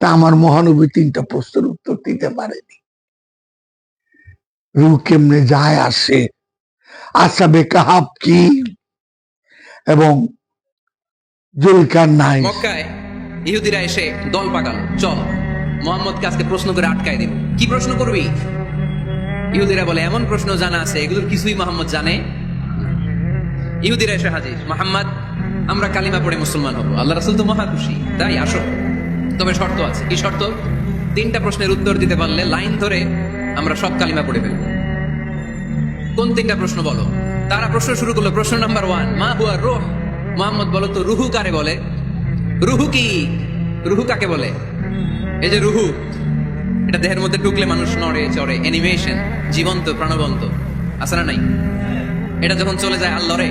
তা আমার মহানবী তিনটা প্রশ্নের উত্তর দিতে পারেনি। রু কেমনে যায় আসে আসাবে কাহাব কি? এবং জুলকার নাই। মক্কায় ইহুদিরা এসে দল পাকালো, চল, মোহাম্মদকে আজকে প্রশ্ন করে আটকায় দেব কি প্রশ্ন করবি? ইহুদিরা বলে, এমন প্রশ্ন জানা আছে, এগুলোর কিছুই মোহাম্মদ জানে ইহুদিরা এসে হাজির, মোহাম্মদ, আমরা কালিমা পড়ে মুসলমান হব, আল্লাহ রাসুল তো মহা খুশি তাই আসো। তবে শর্ত আছে। কি শর্ত? তিনটা প্রশ্নের উত্তর দিতে পারলে লাইন ধরে আমরা সব কালিমা পড়ে ফেলব। কোন তিনটা প্রশ্ন বলো? তারা প্রশ্ন শুরু করল, প্রশ্ন নাম্বার ওয়ান মা হুয়া রোহ? মোহাম্মদ বলো তো, রুহু কারে বলে? রুহু কি? রুহু কাকে বলে? এই যে রুহু, এটা দেহের মধ্যে ঢুকলে মানুষ নড়ে, চড়ে অ্যানিমেশন জীবন্ত, প্রাণবন্ত, আছে না নাই? এটা যখন চলে যায় আল্লরে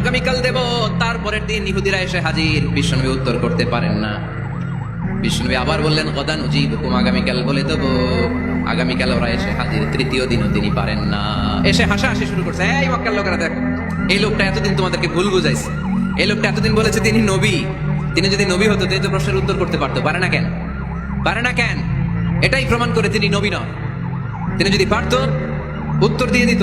আগামীকাল দেব, তারপরের দিন ইহুদিরা এসে হাজির। বিশ্বনবী উত্তর করতে পারেন না। বিষ্ণুবী আবার বললেন, কদান উজিবুকুম, আগামীকাল বলে দেবো। আগামীকাল ওরা এসে হাজির, তৃতীয় দিনও তিনি পারেন না। এসে হাসা হাসি শুরু করছে। এই মক্কার লোকেরা দেখো, এই লোকটা এতদিন তোমাদেরকে ভুল বুঝাইছে। এই লোকটা এতদিন বলেছে তিনি নবী। তিনি যদি নবী হতো তাই তো প্রশ্নের উত্তর করতে পারতো। পারে না কেন? পারে না কেন? এটাই প্রমাণ করে তিনি নবী নন। তিনি যদি পারতো, উত্তর দিয়ে দিত।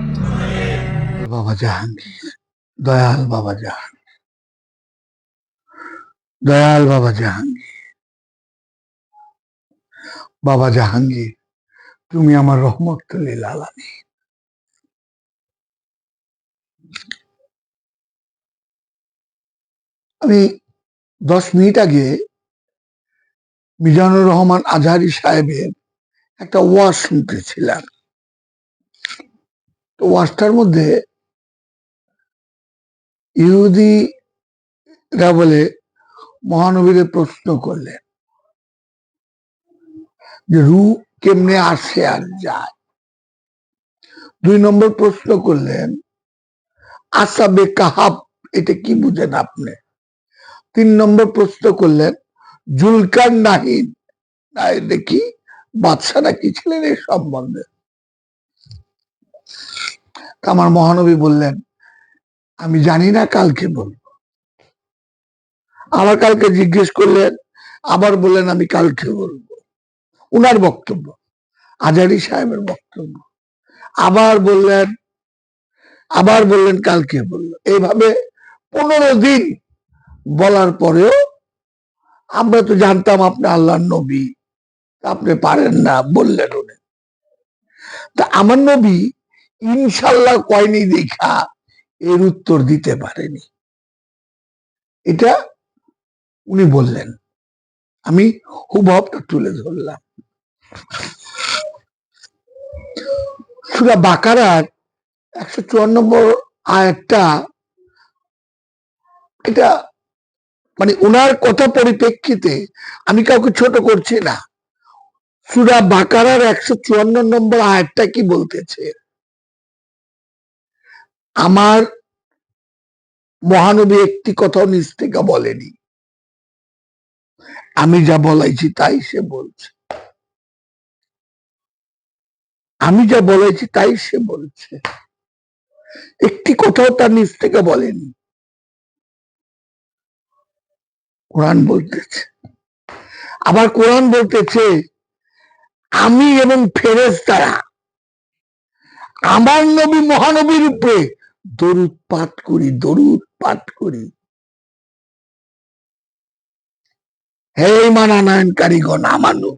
বাবা জাহাঙ্গীর, দয়াল বাবা জাহাঙ্গীর, দয়াল বাবা জাহাঙ্গীর বাবা জাহাঙ্গীর, তুমি আমার রহমতুল্লিল আলামী আমি দশ মিনিট আগে মিজানুর রহমান আজহারি সাহেবের একটা ওয়াজ শুনতেছিলাম তো ওয়াজটার মধ্যে ইহুদিরা বলে, মহানবীরে প্রশ্ন করলেন যে, রু কেমনে আসে আর যায়? দুই নম্বর প্রশ্ন করলেন, আসাবে কাহাব, এটা কি বুঝেন আপনি? তিন নম্বর প্রশ্ন করলেন, জুলকার নাহিন না এটা কি বাদশারা কি ছিলেন এই সম্বন্ধে? আমার মহানবী বললেন আমি জানি না কালকে বলব। আবার কালকে জিজ্ঞেস করলেন, আবার বললেন আমি কালকে বলব। উনার বক্তব্য, আজারি সাহেবের বক্তব্য। আবার বললেন আবার বললেন কালকে বলল এইভাবে পনেরো দিন বলার পরেও আমরা তো জানতাম আপনি আল্লাহর নবী আপনি পারেন না বললেন উনি। তা আমার নবী ইনশাল্লাহ কয়নি দেখা। এর উত্তর দিতে পারেনি। এটা উনি বললেন। আমি হুবহবটা তুলে ধরলাম। সুরা বাকারার একশো চুয়ান্ন নম্বর আয়াতটা এটা মানে ওনার কথা পরিপ্রেক্ষিতে আমি কাউকে ছোট করছি না। সুরা বাকারার একশো চুয়ান্ন নম্বর আয়াতটা কি বলতেছে? আমার মহানবী একটি কথাও নিজ থেকে বলেনি। আমি যা বলাইছি তাই সে বলছে। আমি যা বলেছি তাই সে বলছে। একটি কথাও তার নিজ থেকে বলেনি। কোরআন বলতেছে। আবার কোরআন বলতেছে, আমি এবং ফেরেস তারা আমার নবী মহানবীর উপরে দরুদ পাঠ করি, দরুদ পাঠ করি। হে ইমান আনায়নকারীগণ আমানু।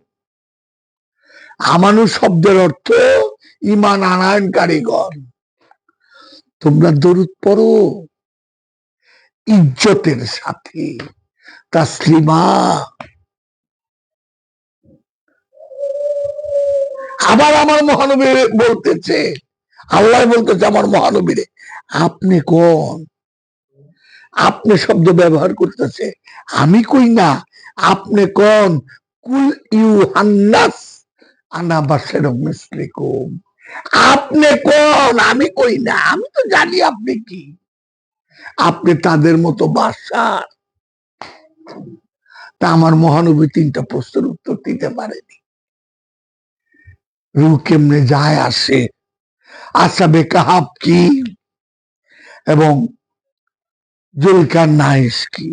আমানু শব্দের অর্থ ইমান আনায়নকারীগণ তোমরা দরুদ পড়ো। ইজ্জতের সাথে তাসলিমা। আবার আমার মহানবী বলতেছে, আল্লাহ বলতেছে আমার মহানবীরে আপনি কোন? আপনি শব্দ ব্যবহার করতেছে। আমি কই না? আপনি কোন? কুল ইউ হান্নাস আনা বাসের মিসলিকুম। আপনি কোন? আমি কই না? আমি তো জানি আপনি কি। আপনি তাদের মতো বাসার তা আমার মহানবী তিনটা প্রশ্নের উত্তর দিতে পারেনি। রু কেমনে যায় আসে? আসাবে কাহাব কি? এবং জুলকার নাইস কি?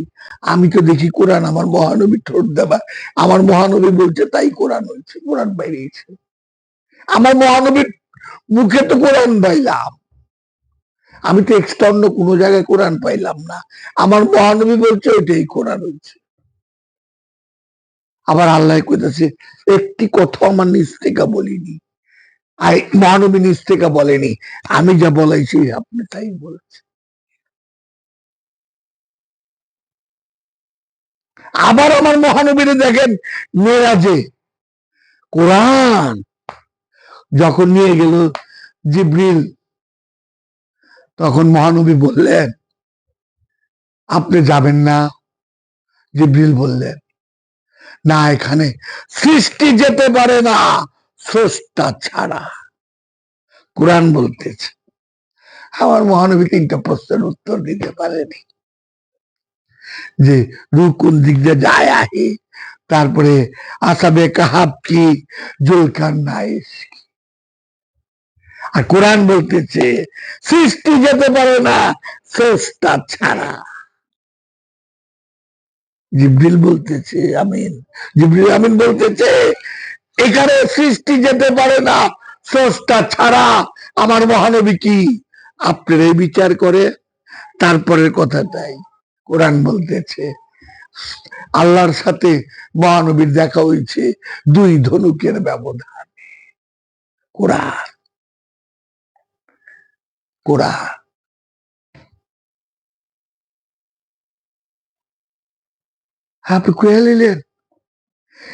আমি তো দেখি কোরআন আমার মহানবী ঠোঁট দেবা আমার মহানবী বলছে, তাই কোরআন হয়েছে, কোরআন বাইরেছে আমার মহানবীর মুখে তো কোরআন পাইলাম। আমি তো এক্সট্রা অন্য কোনো জায়গায় কোরআন পাইলাম না। আমার মহানবী বলছে, ওইটাই কোরআন হয়েছে। আবার আল্লাহ কইতেছে, একটি কথা আমার নিজ থেকে বলিনি। আর মহানবী নিজ থেকে বলেনি। আমি যা বলাইছি আপনি তাই বলেছেন। আবার আমার মহানবীরে দেখেন, মেরাজে। কোরআন যখন নিয়ে গেল জিব্রিল, তখন মহানবী বললেন, আপনি যাবেন না? জিব্রিল বললেন, না, এখানে সৃষ্টি যেতে পারে না। স্রষ্টা ছাড়া। কোরআন বলতেছে। আমার মহানবী তিনটা প্রশ্নের উত্তর দিতে পারেনি। যে রু কোন দিক দিয়ে যায় আহে? তারপরে আসাবে কাহাব কি? জুলকার নাইস আর কোরআন বলতেছে, সৃষ্টি যেতে পারে না, স্রষ্টা ছাড়া। জিব্রিল বলতেছে, আমিন। জিব্রিল আমিন বলতেছে এখানে সৃষ্টি যেতে পারে না, স্রষ্টা ছাড়া। আমার মহানবী কি? আপনার এই বিচার করে। তারপরের কথাটাই কোরআন বলতেছে, আল্লাহর সাথে মহানবীর দেখা হয়েছে, দুই ধনুকের ব্যবধান। কোরআন কোরআন। আপনি কুয়া নিলেন?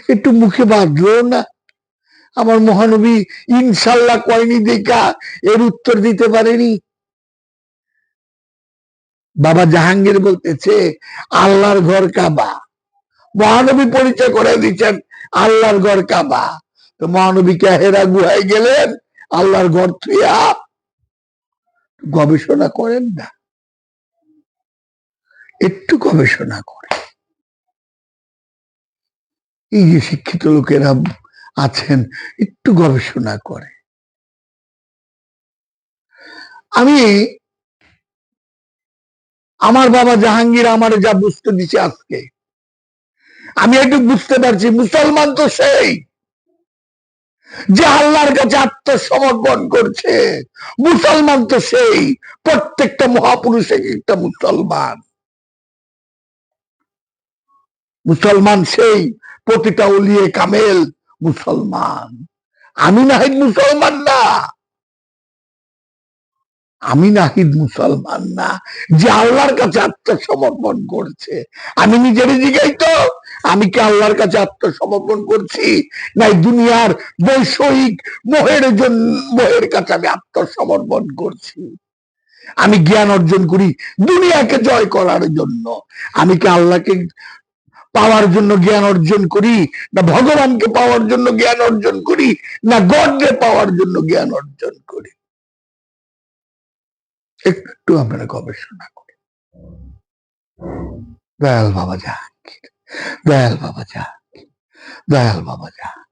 একটু মুখে বাঁধলো না? আমার মহানবী ইনশাল্লাহ কয়নি দেখা, এর উত্তর দিতে পারেনি। বাবা জাহাঙ্গীর বলতেছে, আল্লাহর ঘর কাবা। মহানবী পরিচয় করে দিচ্ছেন, আল্লাহর ঘর কাবা। তো মহানবী হেরা গুহায় গেলেন, আল্লাহর ঘর থুয়া। গবেষণা করেন না। একটু গবেষণা করে এই যে শিক্ষিত লোকেরা আছেন, একটু গবেষণা করে। আমি আমার বাবা জাহাঙ্গীর আমার যা বুঝতে দিছে আজকে। আমি একটু বুঝতে পারছি, মুসলমান তো সেই যে আল্লাহর কাছে আত্মসমর্পণ করছে। মুসলমান তো সেই, প্রত্যেকটা মহাপুরুষ একটা মুসলমান। মুসলমান সেই, প্রতিটা উলিয়ে কামেল মুসলমান। আমি নাহিদ মুসলমান না। আমি নাহিদ মুসলমান না। যে আল্লাহর কাছে আত্মসমর্পণ করছে। আমি নিজের জিগাই তো। আমি কি আল্লাহর কাছে আত্মসমর্পণ করছি? নাই দুনিয়ার বৈষয়িক মোহের জন্য মোহের কাছে আমি আত্মসমর্পণ করছি। আমি জ্ঞান অর্জন করি দুনিয়াকে জয় করার জন্য। আমি কি আল্লাহকে পাওয়ার জন্য জ্ঞান অর্জন করি, না ভগবানকে পাওয়ার জন্য জ্ঞান অর্জন করি, না গডকে পাওয়ার জন্য জ্ঞান অর্জন করি। একটু আপনারা গবেষণা করি। দয়াল বাবা জাহাঙ্গীর, দয়াল বাবা জাহাঙ্গীর, দয়াল বাবা জাহাঙ্গীর।